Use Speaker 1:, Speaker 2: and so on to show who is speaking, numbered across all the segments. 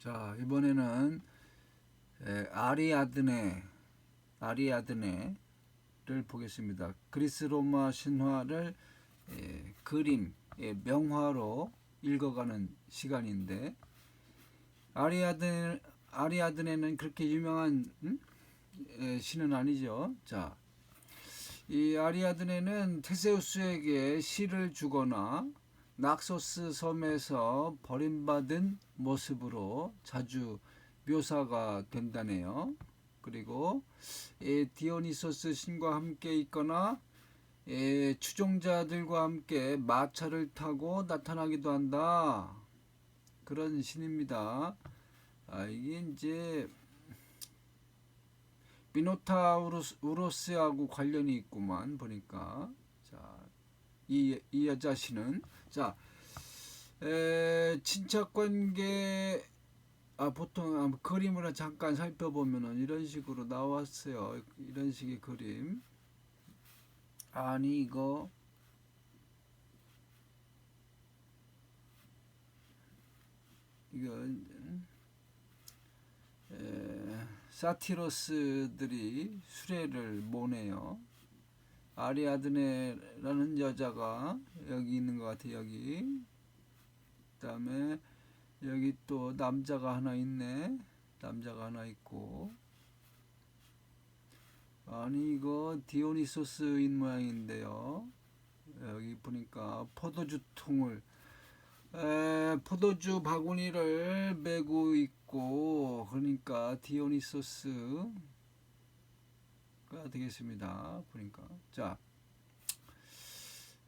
Speaker 1: 자 이번에는 에, 아리아드네 아리아드네를 보겠습니다. 그리스 로마 신화를 에, 그림 에, 명화로 읽어가는 시간인데 아리아드 아리아드네는 그렇게 유명한 음? 에, 신은 아니죠. 자. 이 아리아드네는 테세우스에게 시를 주거나 낙소스 섬에서 버림받은 모습으로 자주 묘사가 된다네요. 그리고 이 디오니소스 신과 함께 있거나 이 추종자들과 함께 마차를 타고 나타나기도 한다. 그런 신입니다. 아, 이게 이제 미노타우로스하고 관련이 있구만 보니까 자 이 이 여자 씨는. 자 에, 친척 관계 아 보통 아, 그림을 잠깐 살펴보면은 이런 식으로 나왔어요. 이런 식의 그림. 아니 이거. 이거 에, 사티로스들이 수레를 모네요. 아리아드네라는 여자가 여기 있는 것 같아요. 여기. 그다음에 여기 또 남자가 하나 있네. 남자가 하나 있고. 아니 이거 디오니소스인 모양인데요. 여기 보니까 포도주 통을 에, 포도주 바구니를 메고 있고 그러니까 디오니소스가 되겠습니다. 보니까 자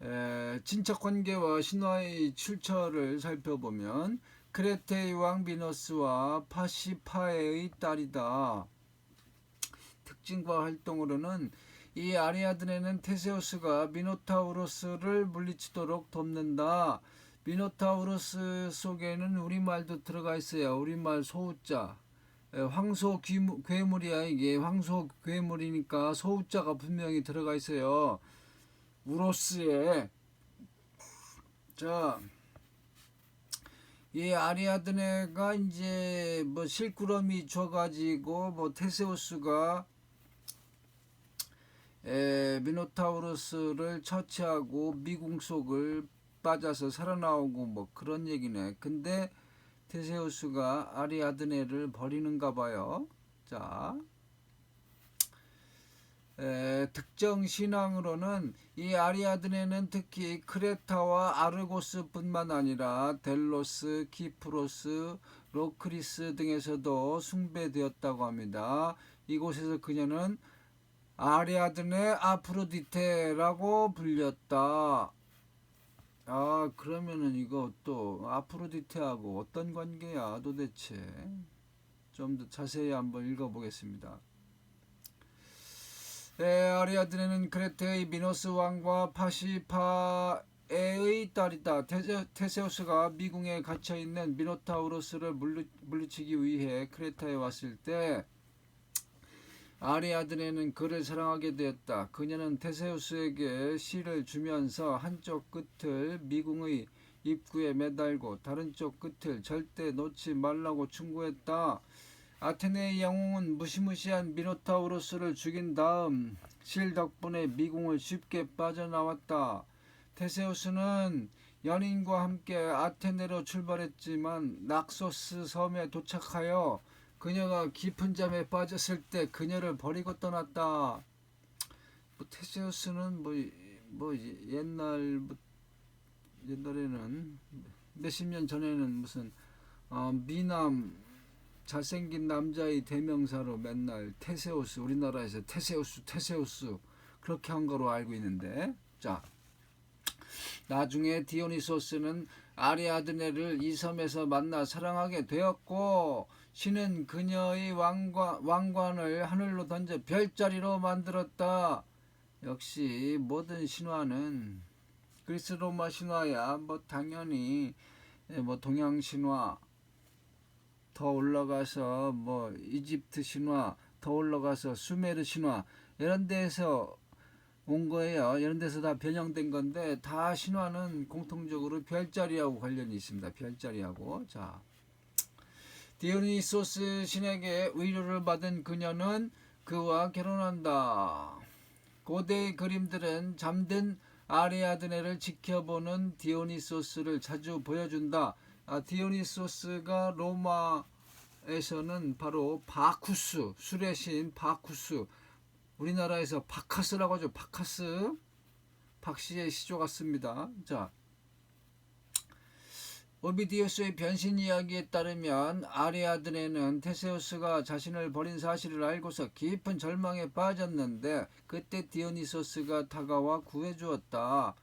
Speaker 1: 에, 친척 관계와 신화의 출처를 살펴보면 크레테의 왕 미너스와 파시파에의 딸이다. 특징과 활동으로는 이 아리아드네는 테세우스가 미노타우로스를 물리치도록 돕는다. 미노타우로스 속에는 우리말도 들어가 있어요. 우리말 소우자. 황소 귀무, 괴물이야 이게 황소 괴물이니까 소우자가 분명히 들어가 있어요. 우로스에 자. 이 아리아드네가 이제 뭐 실구름이 줘가지고 뭐 테세우스가 에, 미노타우로스를 처치하고 미궁 속을 빠져서 살아나오고 뭐 그런 얘기네. 근데 테세우스가 아리아드네를 버리는가 봐요. 자, 에, 특정 신앙으로는 이 아리아드네는 특히 크레타와 아르고스뿐만 아니라 델로스, 키프로스, 로크리스 등에서도 숭배되었다고 합니다. 이곳에서 그녀는 아리아드네 아프로디테라고 불렸다. 아 그러면은 이거 또 아프로디테하고 어떤 관계야 도대체 좀 더 자세히 한번 읽어보겠습니다. 네, 아리아드네는 크레테의 미노스 왕과 파시파에의 딸이다. 테세, 테세 우스가 미궁에 갇혀 있는 미노타우로스를 물리, 물리치기 위해 크레타에 왔을 때 아리아드네는 그를 사랑하게 되었다. 그녀는 테세우스에게 시를 주면서 한쪽 끝을 미궁의 입구에 매달고 다른 쪽 끝을 절대 놓지 말라고 충고했다. 아테네의 영웅은 무시무시한 미노타우로스를 죽인 다음 실 덕분에 미궁을 쉽게 빠져나왔다. 테세우스는 연인과 함께 아테네로 출발했지만 낙소스 섬에 도착하여 그녀가 깊은 잠에 빠졌을 때 그녀를 버리고 떠났다. 뭐 테세우스는 뭐, 뭐 옛날 옛날에는 몇십 년 전에는 무슨 어, 미남 잘생긴 남자의 대명사로 맨날 테세우스 우리나라에서 테세우스 테세우스 그렇게 한 거로 알고 있는데 자 나중에 디오니소스는 아리아드네를 이 섬에서 만나 사랑하게 되었고 신은 그녀의 왕관, 왕관을 하늘로 던져 별자리로 만들었다. 역시 모든 신화는 그리스 로마 신화야 뭐 당연히 뭐 동양 신화 더 올라가서 뭐 이집트 신화 더 올라가서 수메르 신화 이런 데서 온 거예요. 이런 데서 다 변형된 건데 다 신화는 공통적으로 별자리하고 관련이 있습니다. 별자리하고 자 디오니소스 신에게 의료를 받은 그녀는 그와 결혼한다. 고대 그림들은 잠든 아리아드네를 지켜보는 디오니소스를 자주 보여준다. 아, 디오니소스가 로마에서는 바로 바쿠스, 술의 신 바쿠스. 우리나라에서 바카스라고 하죠. 바카스. 박씨의 시조 같습니다. 자, 오비디우스의 변신 이야기에 따르면 아리아드네는 테세우스가 자신을 버린 사실을 알고서 깊은 절망에 빠졌는데 그때 디오니소스가 다가와 구해주었다.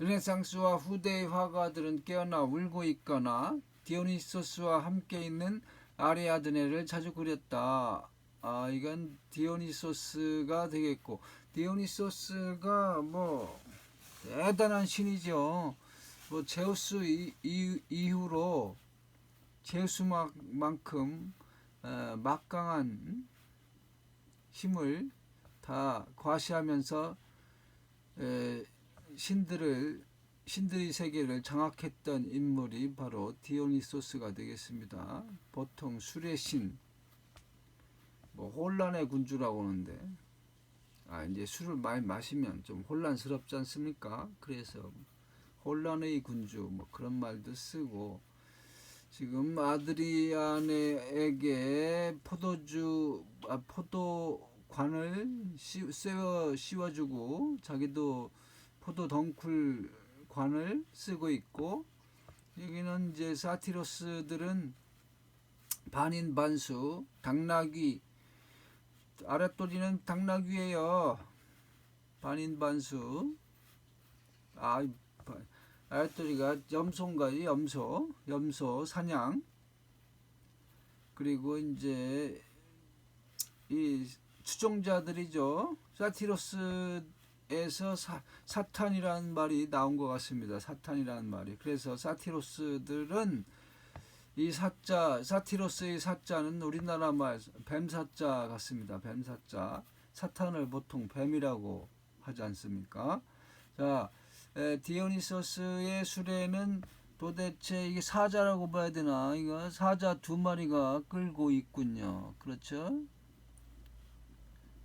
Speaker 1: 르네상스와 후대의 화가들은 깨어나 울고 있거나 디오니소스와 함께 있는 아리아드네를 자주 그렸다. 아 이건 디오니소스가 되겠고 디오니소스가 뭐 대단한 신이죠. 뭐 제우스 이, 이, 이 후로 제우스만큼 어, 막강한 힘을 다 과시하면서 에, 신들을 신들의 세계를 장악했던 인물이 바로 디오니소스가 되겠습니다. 보통 술의 신, 뭐 혼란의 군주라고 하는데 아 이제 술을 많이 마시면 좀 혼란스럽지 않습니까? 그래서 혼란의 군주 뭐 그런 말도 쓰고 지금 아드리아네에게 포도주 아, 포도관을 씌, 씌워 씌워주고 자기도 포도 덩쿨 관을 쓰고 있고 여기는 이제 사티로스들은 반인 반수 당나귀 아랫도리는 당나귀예요. 반인 반수. 아 알토리가 염소인가요? 염소, 염소 사냥. 그리고 이제 이 추종자들이죠. 사티로스에서 사, 사탄이라는 말이 나온 것 같습니다. 사탄이라는 말이. 그래서 사티로스들은 이 사자, 사티로스의 사자는 우리나라 말 뱀사자 같습니다. 뱀사자. 사탄을 보통 뱀이라고 하지 않습니까? 자, 에, 디오니소스의 수레는 도대체 이게 사자라고 봐야 되나? 이거 사자 두 마리가 끌고 있군요. 그렇죠?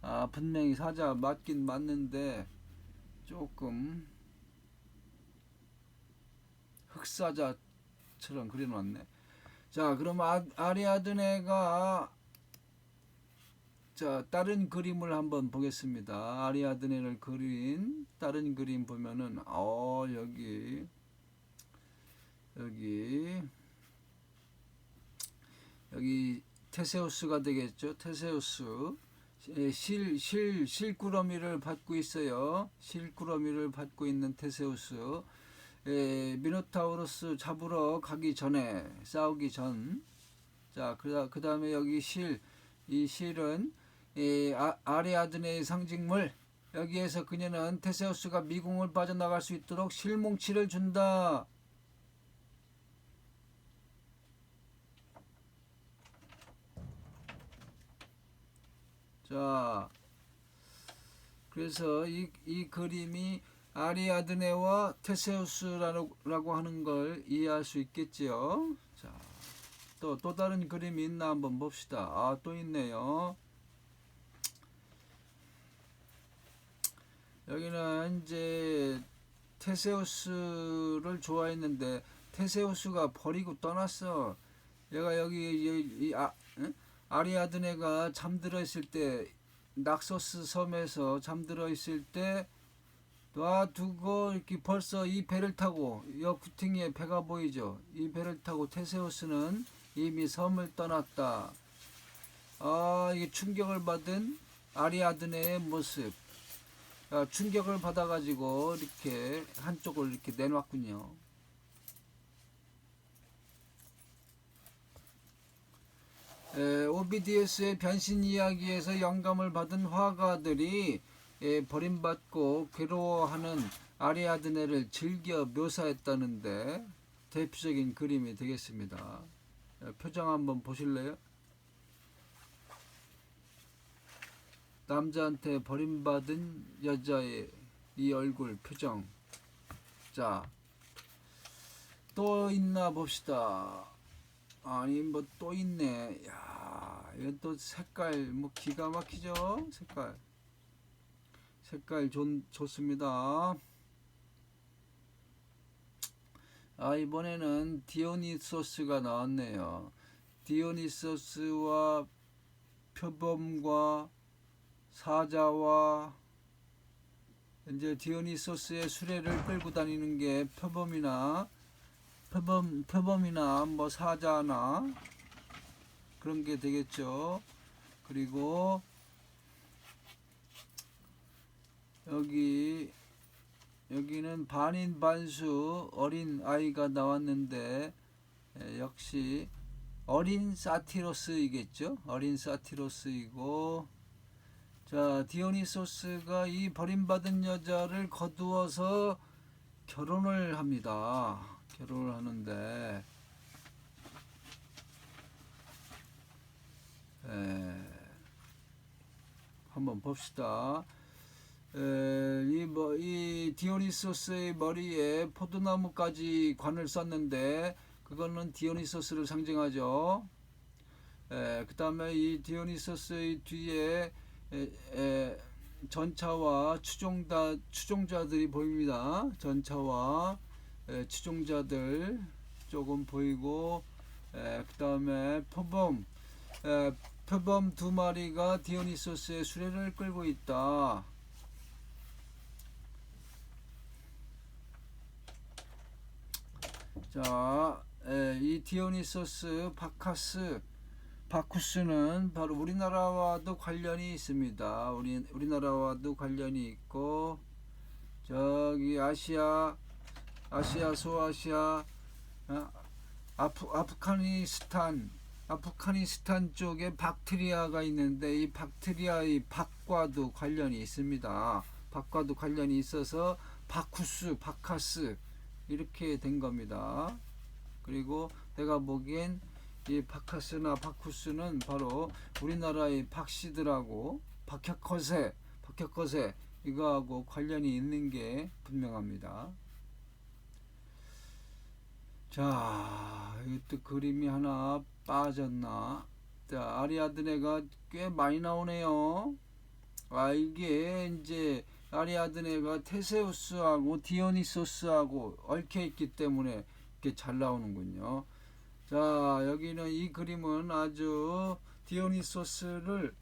Speaker 1: 아, 분명히 사자 맞긴 맞는데 조금 흑사자처럼 그려놨네. 자, 그럼 아, 아리아드네가 자, 다른 그림을 한번 보겠습니다. 아리아드네를 그린 다른 그림 보면은 어, 여기 여기 여기 테세우스가 되겠죠. 테세우스 실, 실, 실꾸러미를 받고 있어요. 실꾸러미를 받고 있는 테세우스. 에, 미노타우로스 잡으러 가기 전에, 싸우기 전. 자, 그, 그 다음에 여기 실, 이 실은 이 아, 아리아드네의 상징물 여기에서 그녀는 테세우스가 미궁을 빠져나갈 수 있도록 실뭉치를 준다. 자, 그래서 이, 이 그림이 아리아드네와 테세우스라고 하는 걸 이해할 수 있겠지요. 자, 또, 또 다른 그림이 있나 한번 봅시다. 아, 또 있네요. 여기는 이제 테세우스를 좋아했는데 테세우스가 버리고 떠났어. 얘가 여기, 여기 이 아, 응? 아리아드네가 잠들어 있을 때 낙소스 섬에서 잠들어 있을 때 놔두고 이렇게 벌써 이 배를 타고 여 구팅이에 배가 보이죠. 이 배를 타고 테세우스는 이미 섬을 떠났다. 아 이게 충격을 받은 아리아드네의 모습. 아, 충격을 받아가지고 이렇게 한쪽을 이렇게 내놨군요. 에, 오비디우스의 변신 이야기에서 영감을 받은 화가들이 에, 버림받고 괴로워하는 아리아드네를 즐겨 묘사했다는데 대표적인 그림이 되겠습니다. 에, 표정 한번 보실래요? 남자한테 버림받은 여자의 이 얼굴 표정. 자, 또 있나 봅시다. 아니 뭐 또 있네. 야, 이건 또 색깔 뭐 기가 막히죠? 색깔. 색깔 좋, 좋습니다. 아, 이번에는 디오니소스가 나왔네요. 디오니소스와 표범과 사자와 이제 디오니소스의 수레를 끌고 다니는 게 표범이나 표범 표범이나 뭐 사자나 그런 게 되겠죠. 그리고 여기 여기는 반인 반수 어린 아이가 나왔는데 에, 역시 어린 사티로스이겠죠. 어린 사티로스이고 자 디오니소스가 이 버림받은 여자를 거두어서 결혼을 합니다. 결혼을 하는데 에, 한번 봅시다. 에, 이, 뭐, 이 디오니소스의 머리에 포도나무까지 관을 썼는데 그거는 디오니소스를 상징하죠. 그 다음에 이 디오니소스의 뒤에 에, 에, 전차와 추종자, 추종자들이 보입니다. 전차와 에, 추종자들 조금 보이고 그 다음에 표범 에, 표범 두 마리가 디오니소스의 수레를 끌고 있다. 자, 에, 이 디오니소스 바카스 바쿠스는 바로 우리나라와도 관련이 있습니다. 우리 우리나라와도 관련이 있고 저기 아시아 아시아 소아시아 어, 아프 아프가니스탄 아프가니스탄 쪽에 박테리아가 있는데 이 박테리아의 박과도 관련이 있습니다. 박과도 관련이 있어서 바쿠스, 바카스 이렇게 된 겁니다. 그리고 내가 보기엔 이 바카스나 바쿠스는 바로 우리나라의 박씨들하고 박혁거세, 박혁거세 이거하고 관련이 있는 게 분명합니다. 자, 이것도 그림이 하나 빠졌나? 자, 아리아드네가 꽤 많이 나오네요. 아, 이게 이제 아리아드네가 테세우스하고 디오니소스하고 얽혀 있기 때문에 이렇게 잘 나오는군요. 자, 여기는 이 그림은 아주 디오니소스를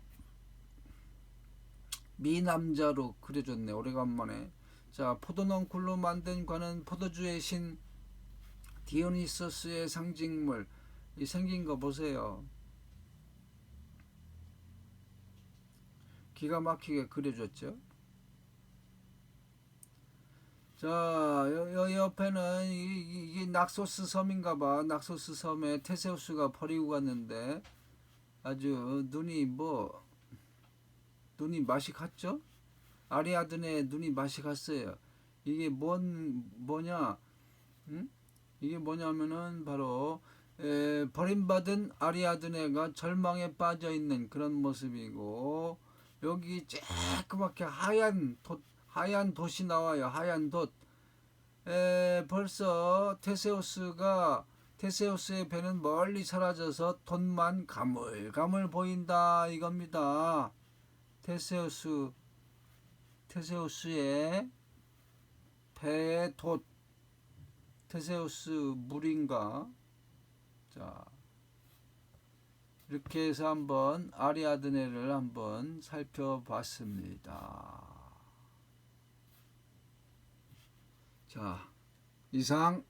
Speaker 1: 미남자로 그려줬네. 오래간만에. 자, 포도농쿨로 만든 관은 포도주의 신 디오니소스의 상징물. 이 생긴 거 보세요. 기가 막히게 그려줬죠. 자, 여, 여 옆에는 이, 게 낙소스 섬인가 봐. 낙소스 섬에 테세우스가 버리고 갔는데 아주 눈이 뭐 눈이 맛이 갔죠? 아리아드네 눈이 맛이 갔어요. 이게 뭔 뭐냐? 응? 이게 뭐냐면은 바로 에, 버림받은 아리아드네가 절망에 빠져 있는 그런 모습이고 여기 쬐끄맣게 하얀 돛 하얀 돛이 나와요. 하얀 돛. 에, 벌써 테세우스가 테세우스의 배는 멀리 사라져서 돛만 가물가물 보인다 이겁니다. 테세우스 테세우스의 배의 돛 테세우스 물인가? 자 이렇게 해서 한번 아리아드네를 한번 살펴봤습니다. 자, 이상